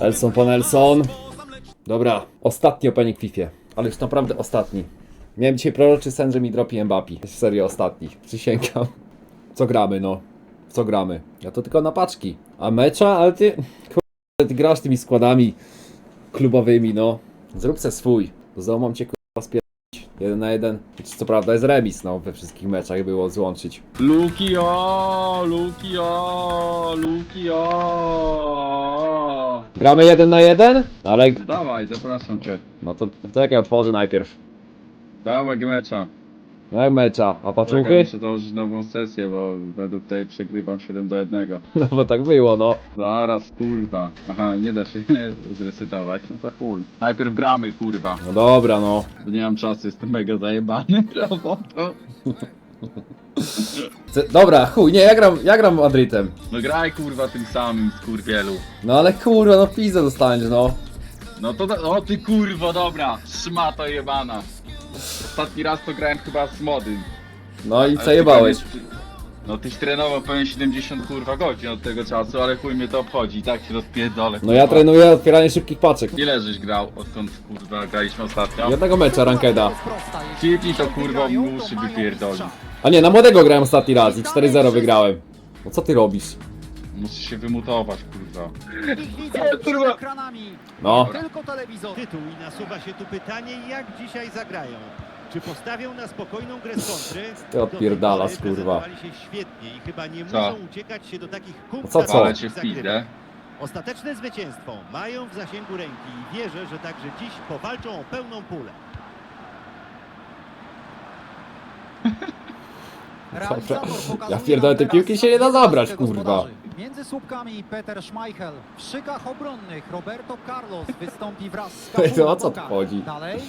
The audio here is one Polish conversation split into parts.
Elson po Nelson. Dobra, ostatni opening FIFA. Ale już naprawdę ostatni. Miałem dzisiaj proroczy sen, że mi dropi Mbapi. Jest serio ostatni. Przysięgam. Co gramy, no? Co gramy? Ja to tylko na paczki. A mecza? Ale ty... Kurde, ty grasz tymi składami klubowymi, no. Zrób se swój. Znowu mam cię kurwa spierdolić. Jeden na jeden. Co prawda jest remis, no. We wszystkich meczach było złączyć. Luki o, Luki o, Luki o. Gramy jeden na jeden? Ale... Dawaj, zapraszam cię. No to, ja otworzę najpierw. Dawaj mecza. No jak mecza? A Czekaj, paczuchy? muszę założyć nową sesję, bo według tej przegrywam 7 do 1. No bo tak było, no. Zaraz, kurwa. Aha, nie da się zresetować, no to chuj. Najpierw gramy, kurwa. No dobra, no. Nie mam czasu, jestem mega zajebany robotą. C- Dobra, chuj, nie, ja gram, ja gram Madrytem. No graj, kurwa, tym samym, skurwielu. No ale kurwa, no pizę dostaniesz, no. No to, da- o ty kurwo, dobra. Szmato jebana. Ostatni raz to grałem chyba z młodym. No i co jebałeś? No tyś trenował pewnie 70 kurwa godzin od tego czasu, ale chuj mnie to obchodzi, i tak się rozpierdolę. No ja kurwa. trenuję otwieranie szybkich paczek. Ile żeś grał, odkąd kurwa graliśmy ostatnio? Jednego mecza rankeda. Kipnij to kurwa w uszy wypierdoli. A nie, na młodego grałem ostatni raz i 4-0 wygrałem. No co ty robisz? Musisz się wymutować kurwa. Ekranami. No. Tylko telewizor. tytuł i nasuwa się tu pytanie, jak dzisiaj zagrają. Czy postawią na spokojną grę z kontry? Ty odpierdalasz, Do tej pory kurwa. prezentowali się świetnie i chyba nie Co? muszą uciekać się do takich No co, co? Ale cię w pizdę. Ostateczne zwycięstwo mają w zasięgu ręki i wierzę, że także dziś powalczą o pełną pulę. Realizator pokazuje Ja pierdolę, nam te teraz piłki się nie da zabrać, gospodarzy. kurwa. Między słupkami Peter Schmeichel. W szykach obronnych Roberto Carlos wystąpi wraz z Ej, to o co tu chodzi? Dalej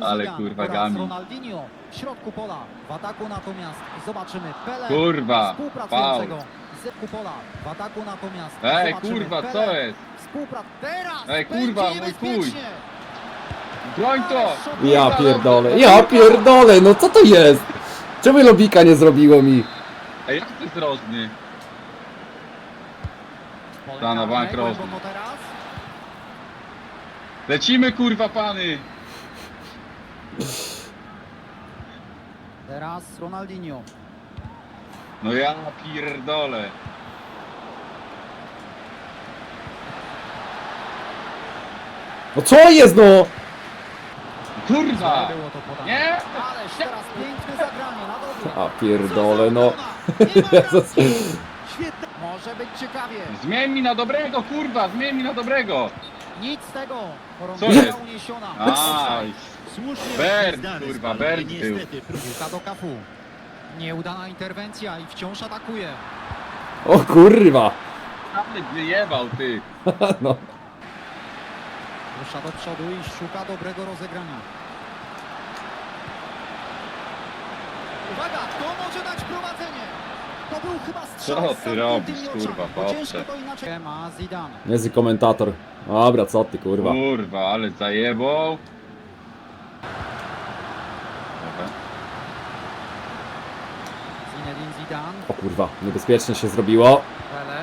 Ale kurwa gami. W środku pola. W ataku natomiast zobaczymy Pele. Kurwa, Współpracującego z pola. W ataku natomiast Ej zobaczymy kurwa, Pele. co jest? Współprac... Teraz Ej, kurwa, mój chuj. Broń to! Ja pierdolę, ja pierdolę, no co to jest? Czemu lobika nie zrobiło mi? Ej, jak rożny? Pole Ta, na bank. Lecimy kurwa pany! Teraz Ronaldinho. No ja pierdolę. No co jest, no? Kurwa! Było to podane. Nie! Ależ teraz piękne zagranie na dobry. A pierdolę, no. Jezus. Może być ciekawie. Zmień mi na dobrego, kurwa! Zmień mi na dobrego! Nic z tego. Co jest? uniesiona. Aj! Słusznie Bern, kurwa, spadł, Bern był. niestety do kafu. Nieudana interwencja i wciąż atakuje. O kurwa. Ale wyjebał ty! No. Rusza do przodu i szuka dobrego rozegrania. Uwaga, kto może dać prowadzenie? To był chyba strzał Co z ty zamkniętymi robisz, oczami, kurwa, bo chłopcze? ciężko to inaczej. Ma Zidane. Niezły komentator. Dobra, co ty, kurwa. Kurwa, ale zajebał. Dobra. Zinedine Zidane. O kurwa, niebezpiecznie się zrobiło. Pele.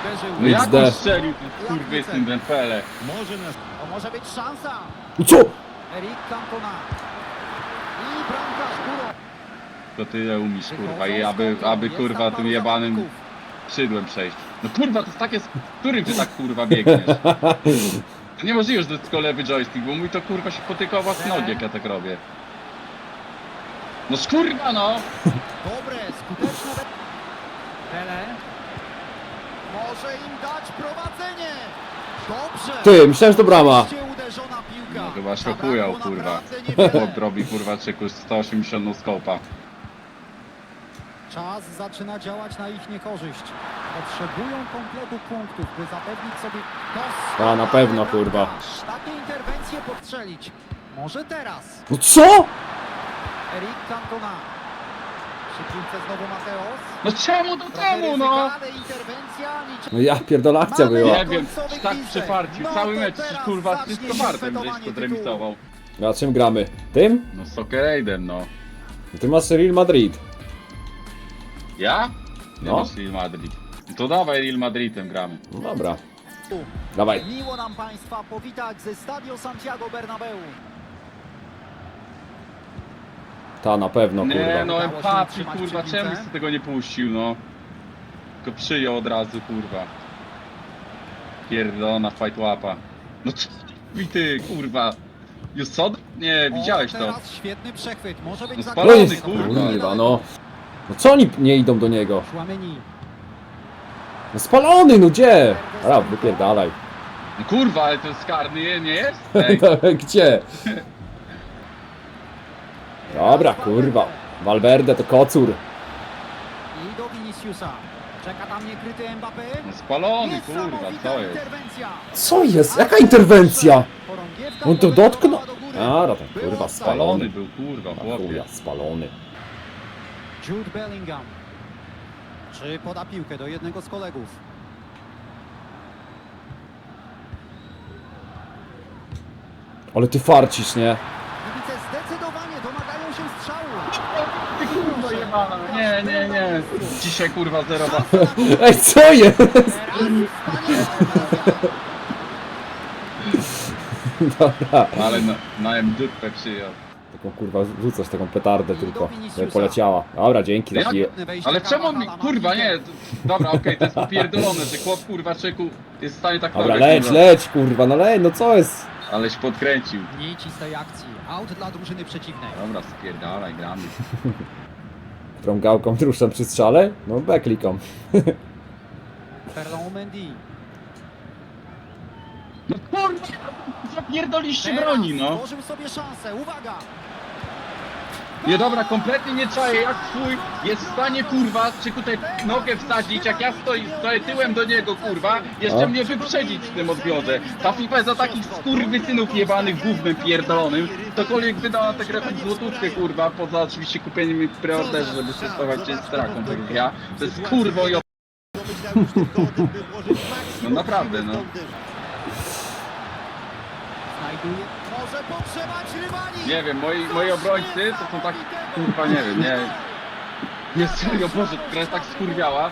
Uderzył. No jak XD. on strzelił ten kurwy z tym Dempele? Może nas To może być szansa. No co? Eric Cantona. I bramkarz górą. To tyle umiesz kurwa i aby, aby Jest kurwa tam tym paru jebanym zawodników. skrzydłem przejść. No kurwa, to jest takie, z którym ty tak kurwa biegniesz? To niemożliwe, że to jest tylko lewy joystick, bo mój to kurwa się potyka o własne nogi, jak ja tak robię. No skurwa no! Dobre, skuteczne. Pele. Może im dać prowadzenie. Dobrze. Ty, myślałem, że to brama. Wreszcie uderzona piłka. No chyba szokują, Zabrakło kurwa. naprawdę niewiele. Chłop robi kurwa czegoś 180 no skopa. Czas zaczyna działać na ich niekorzyść. Potrzebują kompletu punktów, by zapewnić sobie to. A, na pewno, kurwa. Takie interwencje postrzelić. Może teraz. No co? Eric Cantona. Przy piłce znowu Mateos. No czemu to Trochę czemu no? niczym. No ja pierdolę, akcja Mamy była. Nie wiem, tak gwizdek. przefarcił, No cały mecz teraz kurwa wszystko żeś fetowanie podremisował. A czym gramy? Tym? No Soccer Aiden no. Ty masz Real Madrid. Ja? Nie No. masz Real Madrid. To dawaj Real Madridem gramy. No dobra. Dawaj. Miło nam Państwa powitać ze Stadio Santiago Bernabeu. Ta na pewno, nie kurwa. no, utrzymać kurwa, czemu sobie tego nie puścił no? Tylko przyjął od razu kurwa. Pierdolona fight łapa. No co i ty kurwa. Już co? Nie, widziałeś o, to. teraz świetny przechwyt, może być No spalony, kurwa. Kurwa, no. No co oni nie idą do niego? No spalony, no gdzie? Dobra, wypierdalaj. No kurwa, ale to jest karny, nie jest? Ej, Gdzie? Dobra, kurwa. Valverde to kocur. I do Viniciusa. Czeka tam niekryty Mbappé. spalony kurwa, co jest? interwencja. Co jest? Jaka interwencja? Chorągiewka On to dotknął? do góry. A, to kurwa spalony. Spalony był kurwa, chłopie. chuja, spalony. Jude Bellingham. Czy poda piłkę do jednego z kolegów? Ale ty farcisz, nie? Kibice zdecydowanie domagają się strzału. Ty kurwa jebana, nie, nie, nie. Dzisiaj kurwa zerowa. Ej, co jest? Dobra. Ale na, na M-dupę przyjął. Taką kurwa rzucasz taką petardę tylko. żeby poleciała. Dobra, dzięki za. Wejście Ale czemu on mi, kurwa nie, dobra okej, to jest popierdolone, że chłop kurwa czeku jest w stanie tak Dobra, nagrać, leć, kurwa. leć, kurwa, no lej, no co jest? Aleś podkręcił. Nici z tej akcji. Out dla drużyny przeciwnej. Dobra, spierdalaj, gramy. Którą gałką ruszam przy strzale? No bekliką. Ferland Mendy. No kurwa, zapierdoliście broni, no. Stworzył sobie szansę. Uwaga! Nie dobra, kompletnie nie czaję, jak twój jest w stanie kurwa, czy tutaj nogę wsadzić, jak ja stoi, stoję tyłem do niego kurwa, jeszcze O. mnie wyprzedzić w tym odbiorze. Ta FIFA jest za takich skurwysynów jebanych gównem pierdolonym, ktokolwiek wydał na tę grę złotówkę kurwa, poza oczywiście kupieniem mi preorderze, żeby testować się z traką, tak jak ja. To jest kurwo i No naprawdę, no. Znajduje. Może potrzebać rywali. Nie wiem, moi, moi obrońcy to są tak, kurwa nie wiem, nie. Nie serio, Boże, gra jest tak skurwiała.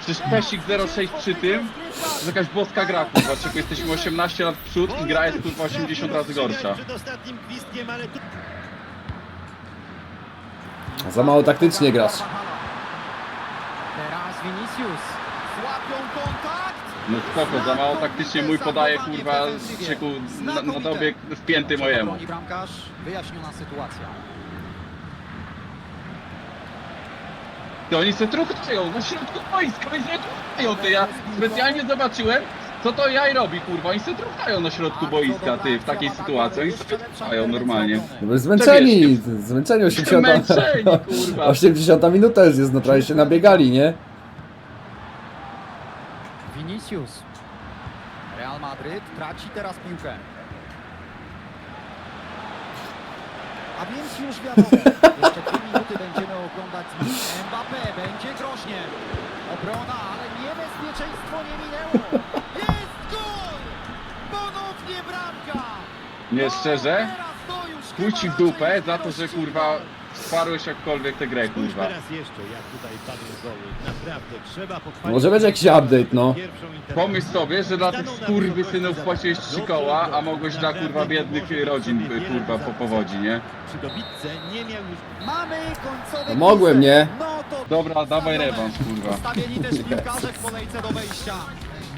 Przecież Pesik 06 przy tym, to jest jakaś boska gra, kurwa, czego jesteśmy 18 lat w przód i gra jest kurwa 80 razy gorsza. Przed ostatnim gwizdkiem, ale tu Za mało taktycznie grasz. Teraz Vinicius. Złapią kontakt. No spoko, za mało taktycznie mój podaje, kurwa, krzyku na, na dobieg wpięty mojemu. Broni bramkarz. Wyjaśniona sytuacja. Ty oni se truchają na środku boiska, oni se truchają, ty ja specjalnie zobaczyłem, co to jaj robi, kurwa, oni se truchają na środku boiska, ty, w takiej sytuacji, oni sobie truchają normalnie. No bo zmęczeni, zmęczeni 80. Zmęczeni, kurwa. 80 minuta już jest, no trochę się nabiegali, nie? Vinicius. Real Madryt traci teraz piłkę. A więc już wiadomo, jeszcze dwie minuty będziemy oglądać Mbappé, będzie groźnie. Obrona, ale niebezpieczeństwo nie minęło. Jest gol! Ponownie bramka! Nie, szczerze, chyba dupę za to, że kurwa wsparłeś jakkolwiek tę grę, spójrz kurwa. teraz jeszcze, jak tutaj padły goły. Naprawdę, trzeba pochwalić. Może będzie jakiś update, no. Pomyśl sobie, że dla tych skurwysynów płaciłeś trzy koła, a mogłeś dla kurwa biednych rodzin, kurwa, po powodzi, nie? Przy dobitce nie miał już Mamy końcowe No mogłem, nie? No to Dobra, dawaj rewanż, kurwa. Ustawieni też piłkarze w kolejce do wejścia.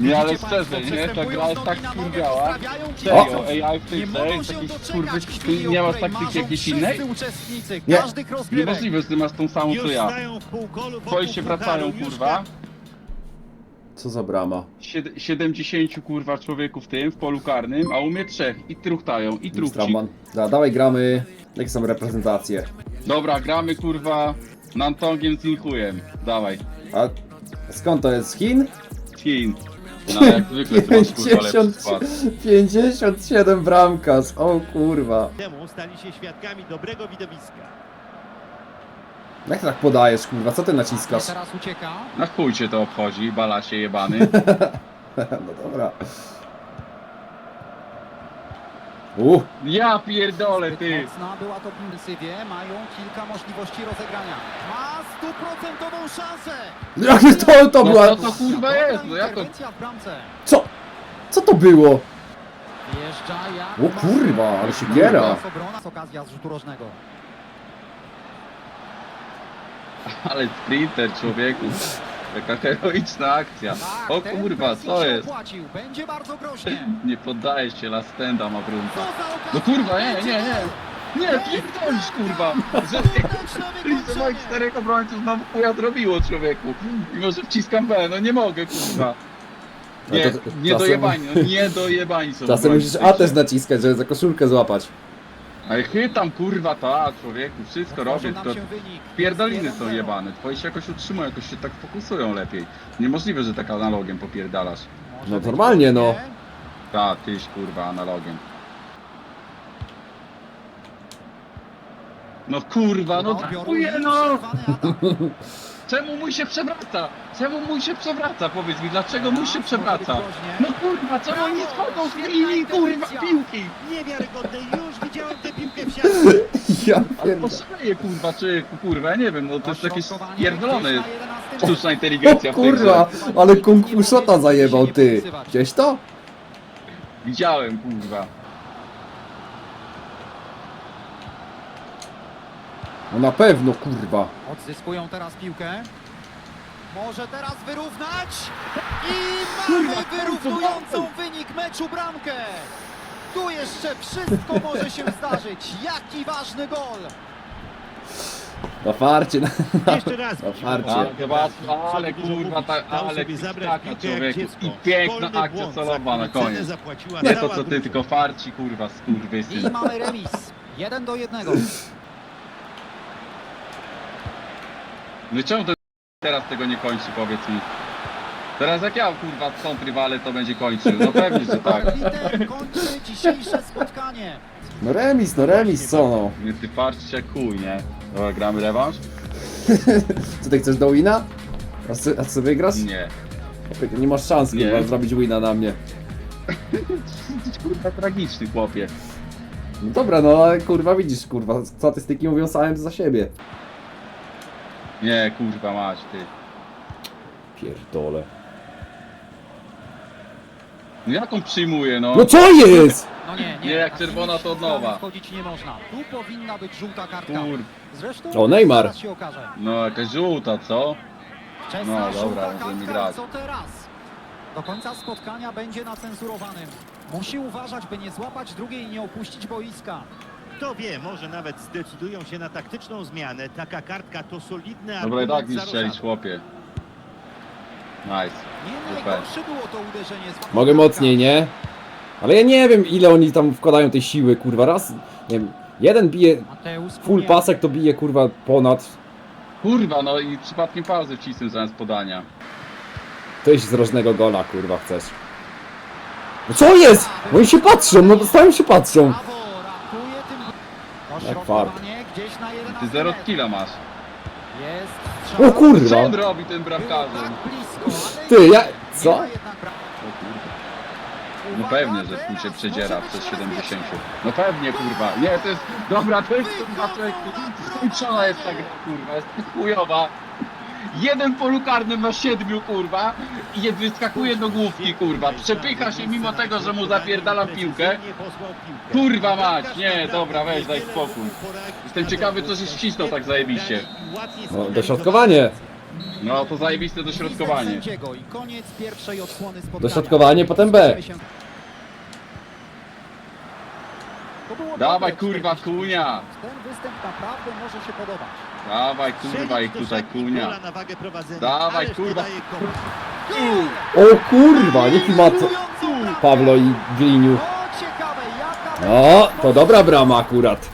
Nie, ale Widzicie szczerze, państwo, nie? Ta gra jest z tak na nogę, skurwiała. pozdrawiają Serio, kibiców. AI w tej Nie grze mogą jest się taki doczekać skurwys... Ty nie masz której taktyki marzą jakiejś wszyscy innej? uczestnicy Nie. każdych rozgrywek. Niemożliwe, że ty masz tą samą co już ja. stają w półkolu wokół Twoi się wracają, pucharu, już kurwa. Co za brama. Sied- 70 kurwa człowieków w tym, w polu karnym, a u mnie trzech. I truchtają, i truchci. Straman. Da, dawaj gramy. Jakie są reprezentacje? Dobra, gramy kurwa Nantongiem z Inkujem. Dawaj. A skąd to jest? Z Chin? Chin. No jak zwykle ty masz kurwa lepszy 50, skład. 57 bramkarz, o kurwa. Temu stali się świadkami dobrego widowiska. Jak tak podajesz, kurwa, co ty naciskasz? teraz ucieka. Na chuj cię to obchodzi, balasie jebany. No dobra. Uh, Ja pierdolę ty. Mocna była to w. Mają kilka możliwości rozegrania. Ma stuprocentową szansę. Jak to, to No była... co to kurwa jest? No jak to... interwencja w bramce. Co? Co to było? Wjeżdża jak O kurwa, ale siekiera. Jest obrona z okazja z rzutu rożnego. Ale sprinter człowieku. Jaka heroiczna akcja. Tak, O ten kurwa, pressing co się jest? Opłacił. Będzie bardzo groźnie. Nie poddaje się Lastenda ma Co brunta. okazja. No kurwa, nie, nie, nie. Nie, pierdolisz kurwa. Że wykończenie. moich czterech obrońców znowu chuja zrobiło człowieku. Mimo, że wciskam B, no nie mogę kurwa. Nie, nie dojebani, no nie dojebani są. Czasem musisz A też naciskać, żeby za koszulkę złapać. Ale chytam kurwa ta człowieku, wszystko robię, nam tylko pierdoliny są 1-0. jebane. Twoje się jakoś utrzymują, jakoś się tak fokusują lepiej. Niemożliwe, że tak analogiem popierdalasz. No normalnie, no. Ta, tyś kurwa analogiem. No kurwa, no dziękuję no! Czemu mój się przewraca? Czemu mój się przewraca? Powiedz mi, dlaczego mój się przewraca? No kurwa, czemu oni schodzą z linii kurwa piłki? Niewiarygodne, już widziałem tę piłkę w siatce. Ja Ale pierdolę. poszaleje kurwa, czy kurwa, ja nie wiem, no to jest jakieś 11 sztuczna O inteligencja w tej kurwa, ale kung fu shota zajebał, ty. Gdzieś to? Widziałem kurwa. No na pewno, kurwa. Odzyskują teraz piłkę. Może teraz wyrównać. I mamy wyrównującą wynik meczu bramkę. Tu jeszcze wszystko może się zdarzyć. Jaki ważny gol. Na farcie, na, Jeszcze raz na farcie. Co ale kurwa, ta, ale taka człowieku. I piękna akcja celowa na koniec. Nie to co ty, tylko farci kurwa, I skurwysyn. mamy remis. Jeden do jednego. No i czemu ten teraz tego nie kończy, powiedz mi? Teraz jak ja kurwa stąd rywale to będzie kończył, no pewnie, że tak. Arbiter kończy dzisiejsze spotkanie. No remis, no remis, co no? Nie ty jak chuj, nie? Dobra, gramy rewanż? Co ty chcesz do wina? A co, a co wygrasz? Nie. Nie masz szans, Nie. kurwa, zrobić wina na mnie. Jesteś kurwa tragiczny chłopie. No dobra, no ale kurwa widzisz, kurwa, statystyki mówią same za siebie. Nie, kurwa mać ty. Pierdole. No jak on przyjmuje, no? No co jest? No nie, nie. Nie, jak na czerwona, to od nowa. Wchodzić nie można. Tu powinna być żółta kartka. Kur... Zresztą O, Neymar. zaraz się okaże. No jakaś żółta, co? Wczesna No, dobra, żółta kartka, grać. co teraz? Do końca spotkania będzie na cenzurowanym. Musi uważać, by nie złapać drugiej i nie opuścić boiska. Kto wie, może nawet zdecydują się na taktyczną zmianę. Taka kartka to solidny Dobra, i tak za strzelić, chłopie. Nice. Nie Super. najgorsze było to uderzenie z Mogę mocniej, nie? Ale ja nie wiem ile oni tam wkładają tej siły, kurwa, raz, nie wiem, jeden bije, Mateusz full pasek to bije, kurwa, ponad, Kurwa, no i przypadkiem pauzę wcisnął zamiast podania. tyś z rożnego gola, kurwa, chcesz. No co jest? No oni się patrzą, no stają się patrzą. Brawo. Jak 11 Ty zero killa masz. Jest O strzał. Co kurwa! on robi tym bramkarzem? tak Ty, ja, co? kurwa. No pewnie, że tu się przedziera przez 70. niebezpieczne. No pewnie, kurwa. Nie, to jest... Dobra, to jest kurwa człowiek. Skończona jest ta gra, kurwa. Jest chujowa. Jeden polu karnym na siedmiu, kurwa. I wyskakuje do główki, kurwa. Przepycha się mimo tego, że mu zapierdalam piłkę. Kurwa mać, nie, dobra, weź, daj spokój. Jestem ciekawy, co się ścisnął tak zajebiście. No, dośrodkowanie. No to zajebiste dośrodkowanie. Sędziego I koniec pierwszej odsłony spotkania. Dośrodkowanie, potem B. To było Dawaj, dobre, kurwa, 45. kunia. Ten występ naprawdę może się podobać. Dawaj, kurwa, ich tutaj kunia. Dawaj, kurwa. O kurwa, niech ma to... Pawlo i Gliniu. O, to dobra brama akurat.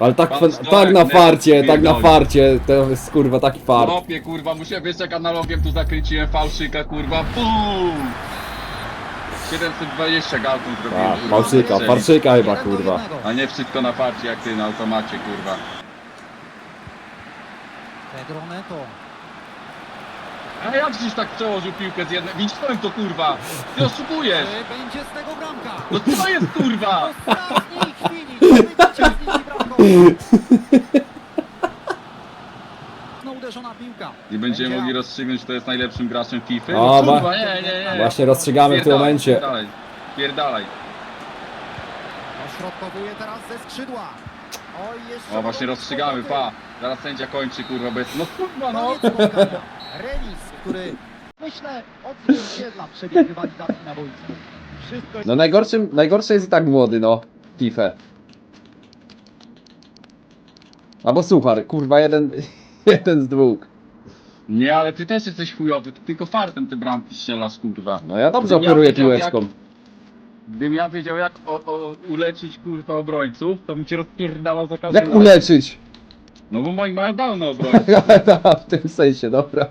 Ale tak, Pan tak na farcie, tak na pierdoli. farcie, to jest kurwa taki fart. Chłopie, kurwa, muszę wiesz jak analogiem tu zakręciłem fałszyka, kurwa, BUM! 720 galków zrobiłem. A, kurwa, fałszyka, strzeli. farszyka chyba kurwa. A nie wszystko na farcie jak ty na automacie, kurwa. Pedro Neto. A jak żeś tak przełożył piłkę z jednej... Widziałem to, kurwa! Ty oszukujesz! Czy będzie z tego bramka? No co jest, kurwa? Chwili. No uderzona piłka. Nie będziemy Będzie mogli rozstrzygnąć, kto jest najlepszym graczem FIFA. O, no, wa- kurwa, nie, nie, nie. Właśnie rozstrzygamy w tym Pierdalaj, momencie. Pierdalaj, pierdalaj. Dośrodkowuje teraz ze skrzydła. Oj, jeszcze O, właśnie rozstrzygamy, pa. Zaraz sędzia kończy, kurwa, bez... No kurwa, no. Koniec spotkania. Remis, który myślę odzwierciedla przebieg rywalizacji na boisku. Wszystko No najgorszym, najgorszy jest i tak młody, no. FIFA. Albo suchar, kurwa, jeden, jeden z dwóch. Nie, ale ty też jesteś chujowy, ty tylko fartem te bramki strzelasz, kurwa. No ja dobrze Ja operuję wiedział, piłeczką. Gdybym ja wiedział, jak o, o, uleczyć, kurwa, obrońców, to bym cię rozpierdalał za każdym Jak uleczyć? No bo moi mają dawno obrońców. w tym sensie, dobra.